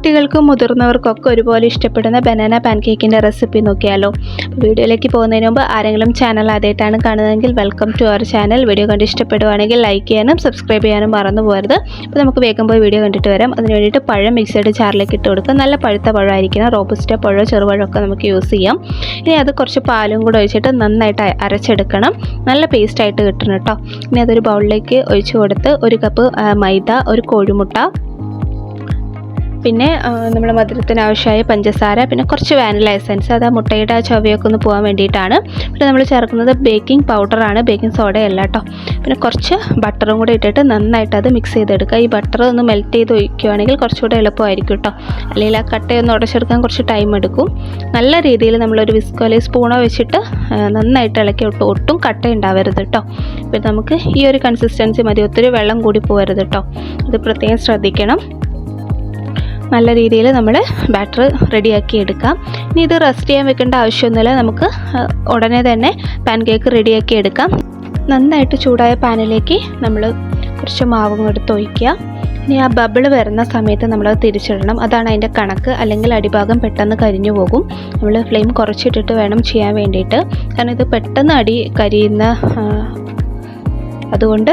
കുട്ടികൾക്കും മുതിർന്നവർക്കൊക്കെ ഒരുപോലെ ഇഷ്ടപ്പെടുന്ന ബനാന പാൻകേക്കിന്റെ റെസിപ്പി നോക്കിയാലോ. വീഡിയോയിലേക്ക് പോകുന്നതിന് മുമ്പ് ആരെങ്കിലും ചാനൽ ആദ്യമായിട്ടാണ് കാണുന്നതെങ്കിൽ welcome to our channel video കണ്ട് ഇഷ്ടപ്പെടുവാണെങ്കിൽ ലൈക്ക് ചെയ്യാനും സബ്സ്ക്രൈബ് ചെയ്യാനും മറന്നു പോകരുത്. അപ്പോൾ നമുക്ക് വേഗം പോയി വീഡിയോ കണ്ടിട്ട് വരാം. അതിന് വേണ്ടിയിട്ട് പഴം മിക്സഡ് ചാറിലേക്ക് ഇട്ട് കൊടുക്കുക. നല്ല പഴുത്ത പഴമായിരിക്കണം. റോബസ്റ്റ പഴമോ ചെറുപഴമൊക്കെ നമുക്ക് യൂസ് ചെയ്യാം. ഇനി അത് കുറച്ച് പാലും കൂടെ ഒഴിച്ചിട്ട് നന്നായിട്ട് അരച്ചെടുക്കണം. നല്ല പേസ്റ്റായിട്ട് കിട്ടണം കേട്ടോ. ഇനി അതൊരു ബൗളിലേക്ക് ഒഴിച്ചു കൊടുത്ത് ഒരു കപ്പ് മൈദ ഒരു കോഴിമുട്ട പിന്നെ നമ്മൾ മധുരത്തിന് ആവശ്യമായ പഞ്ചസാര പിന്നെ കുറച്ച് വാനില എസൻസ് അത് ആ മുട്ടയുടെ ആ ചവയൊക്കെ ഒന്ന് പോകാൻ വേണ്ടിയിട്ടാണ്. പിന്നെ നമ്മൾ ചേർക്കുന്നത് ബേക്കിംഗ് പൗഡറാണ് ബേക്കിംഗ് സോഡയല്ല കേട്ടോ പിന്നെ കുറച്ച് ബട്ടറും കൂടെ ഇട്ടിട്ട് നന്നായിട്ട് അത് മിക്സ് ചെയ്തെടുക്കുക. ഈ ബട്ടർ ഒന്ന് മെൽറ്റ് ചെയ്ത് ഒഴിക്കുകയാണെങ്കിൽ കുറച്ചുകൂടെ എളുപ്പമായിരിക്കും കേട്ടോ അല്ലെങ്കിൽ ആ കട്ടയൊന്ന് ഉടച്ചെടുക്കാൻ കുറച്ച് ടൈം എടുക്കും. നല്ല രീതിയിൽ നമ്മളൊരു വിസ്കോ അല്ലെങ്കിൽ സ്പൂണോ വെച്ചിട്ട് നന്നായിട്ട് ഇളക്കി ഒട്ടും ഒട്ടും കട്ട ഉണ്ടാവരുത് കേട്ടോ പിന്നെ നമുക്ക് ഈ ഒരു കൺസിസ്റ്റൻസി മതി. ഒത്തിരി വെള്ളം കൂടി പോകരുത് കേട്ടോ ഇത് പ്രത്യേകം ശ്രദ്ധിക്കണം. നല്ല രീതിയിൽ നമ്മൾ ബാറ്റർ റെഡിയാക്കി എടുക്കാം. ഇനി ഇത് റെസ്റ്റ് ചെയ്യാൻ വെക്കേണ്ട ആവശ്യമൊന്നുമില്ല. നമുക്ക് ഉടനെ തന്നെ പാൻ കേക്ക് റെഡിയാക്കി എടുക്കാം. നന്നായിട്ട് ചൂടായ പാനിലേക്ക് നമ്മൾ കുറച്ച് മാവും എടുത്ത് ഒഴിക്കുക. ഇനി ആ ബബിൾ വരുന്ന സമയത്ത് നമ്മളത് തിരിച്ചിടണം. അതാണ് അതിന്റെ കണക്ക്. അല്ലെങ്കിൽ അടിഭാഗം പെട്ടെന്ന് കരിഞ്ഞു പോകും. നമ്മൾ ഫ്ലെയിം കുറച്ചിട്ടിട്ട് വേണം ചെയ്യാൻ വേണ്ടിയിട്ട്. കാരണം ഇത് പെട്ടെന്ന് അടി കരിയുന്ന അതുകൊണ്ട്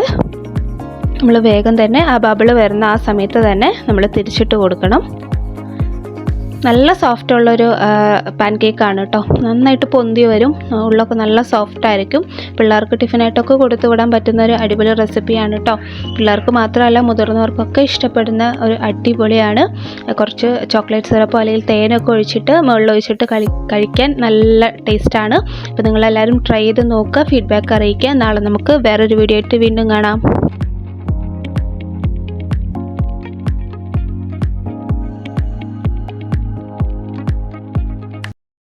നമ്മൾ വേഗം തന്നെ ആ ബബിൾ വരുന്ന ആ സമയത്ത് തന്നെ നമ്മൾ തിരിച്ചിട്ട് കൊടുക്കണം. നല്ല സോഫ്റ്റ് ഉള്ളൊരു പാൻ ആണ് കേട്ടോ നന്നായിട്ട് പൊന്തി വരും. ഉള്ളൊക്കെ നല്ല സോഫ്റ്റ് ആയിരിക്കും. പിള്ളേർക്ക് ടിഫിനായിട്ടൊക്കെ കൊടുത്തു വിടാൻ പറ്റുന്ന ഒരു അടിപൊളി റെസിപ്പിയാണ് കേട്ടോ പിള്ളേർക്ക് മാത്രമല്ല മുതിർന്നവർക്കൊക്കെ ഇഷ്ടപ്പെടുന്ന ഒരു അടിപൊളിയാണ്. കുറച്ച് ചോക്ലേറ്റ് സിറപ്പോ അല്ലെങ്കിൽ തേനൊക്കെ ഒഴിച്ചിട്ട് മുകളിൽ ഒഴിച്ചിട്ട് കളി കഴിക്കാൻ നല്ല ടേസ്റ്റാണ് അപ്പോൾ നിങ്ങളെല്ലാവരും ട്രൈ ചെയ്ത് നോക്കുക. ഫീഡ്ബാക്ക് അറിയിക്കുക. നാളെ നമുക്ക് വേറൊരു വീഡിയോ ആയിട്ട് വീണ്ടും കാണാം.